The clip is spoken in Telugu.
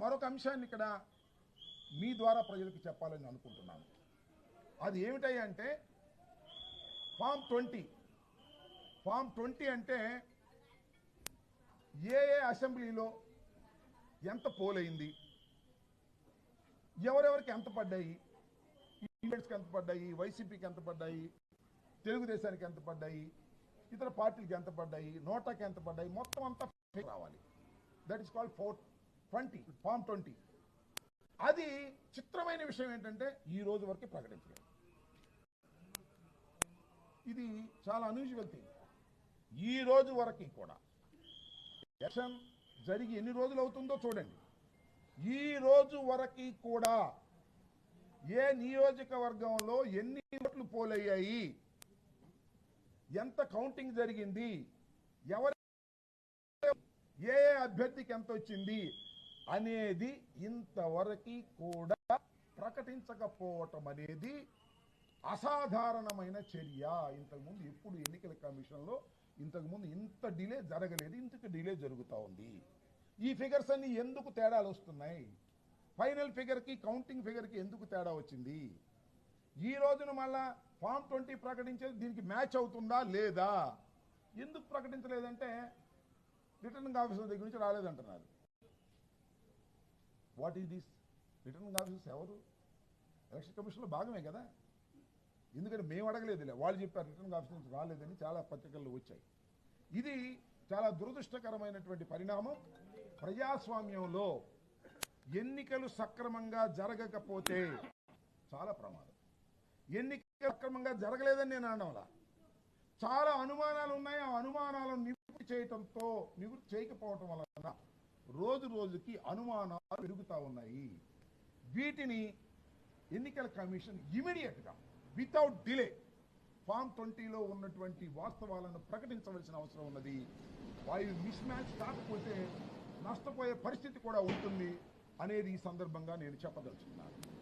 మరొక అంశాన్ని ఇక్కడ మీ ద్వారా ప్రజలకు చెప్పాలని అనుకుంటున్నాను. అది ఏమిటాయి అంటే ఫామ్ ట్వంటీ. ఫామ్ ట్వంటీ అంటే ఏ ఏ అసెంబ్లీలో ఎంత పోలైంది ఎవరెవరికి ఎంత పడ్డాయి ఈవెంట్స్కి ఎంత పడ్డాయి వైసీపీకి ఎంత పడ్డాయి తెలుగుదేశానికి ఎంత పడ్డాయి ఇతర పార్టీలకి ఎంత పడ్డాయి నోటాకి ఎంత పడ్డాయి మొత్తం అంతా రావాలి. That is called four twenty form twenty. అది చిత్రమైన విషయం ఏంటంటే ఈ రోజు వరకు ప్రకటించలేదు. ఇది చాలా అన్యూజువల్ థింగ్ ఈ రోజు వరకు కూడా. ఎలక్షన్ జరిగి ఎన్ని రోజులు అవుతుందో చూడండి. ఈ రోజు వరకు కూడా ఏ నియోజకవర్గంలో ఎన్ని ఓట్లు పోలయ్యాయి ఎంత కౌంటింగ్ జరిగింది ఎవరి ఏ ఏ అభ్యర్థికి ఎంత వచ్చింది అనేది ఇంతవరకు కూడా ప్రకటించకపోవటం అనేది అసాధారణమైన చర్య. ఇంతకుముందు ఎప్పుడు ఎన్నికల కమిషన్లో ఇంతకుముందు ఇంత డిలే జరగలేదు ఇంతకు డిలే జరుగుతూ ఉంది. ఈ ఫిగర్స్ అన్ని ఎందుకు తేడాలు వస్తున్నాయి? ఫైనల్ ఫిగర్కి కౌంటింగ్ ఫిగర్కి ఎందుకు తేడా వచ్చింది? ఈ రోజున మళ్ళా ఫామ్ ట్వంటీ ప్రకటించేది దీనికి మ్యాచ్ అవుతుందా లేదా? ఎందుకు ప్రకటించలేదంటే రిటర్నింగ్ ఆఫీసర్ దగ్గర నుంచి రాలేదంటున్నారు. What is this returning officers ఎవరు? ఎలక్షన్ కమిషన్లో భాగమే కదా? ఎందుకంటే మేము అడగలేదులే. వాళ్ళు చెప్పారు రిటర్నింగ్ ఆఫీసర్ నుంచి రాలేదని చాలా పత్రికల్లో వచ్చాయి. ఇది చాలా దురదృష్టకరమైనటువంటి పరిణామం. ప్రజాస్వామ్యంలో ఎన్నికలు సక్రమంగా జరగకపోతే చాలా ప్రమాదం. ఎన్నికలు సక్రమంగా జరగలేదని నేను అనడంలా. చాలా అనుమానాలు ఉన్నాయి. ఆ అనుమానాలను నివృత్తి చేయటంతో నివృత్తి చేయకపోవటం వలన రోజు రోజుకి అనుమానాలు పెరుగుతూ ఉన్నాయి. వీటిని ఎన్నికల కమిషన్ ఇమీడియట్గా వితౌట్ డిలే ఫామ్ ట్వంటీలో ఉన్నటువంటి వాస్తవాలను ప్రకటించవలసిన అవసరం ఉన్నది. వాయు మిస్ మ్యాచ్ కాకపోతే నష్టపోయే పరిస్థితి కూడా ఉంటుంది అనేది ఈ సందర్భంగా నేను చెప్పదలుచుకున్నాను.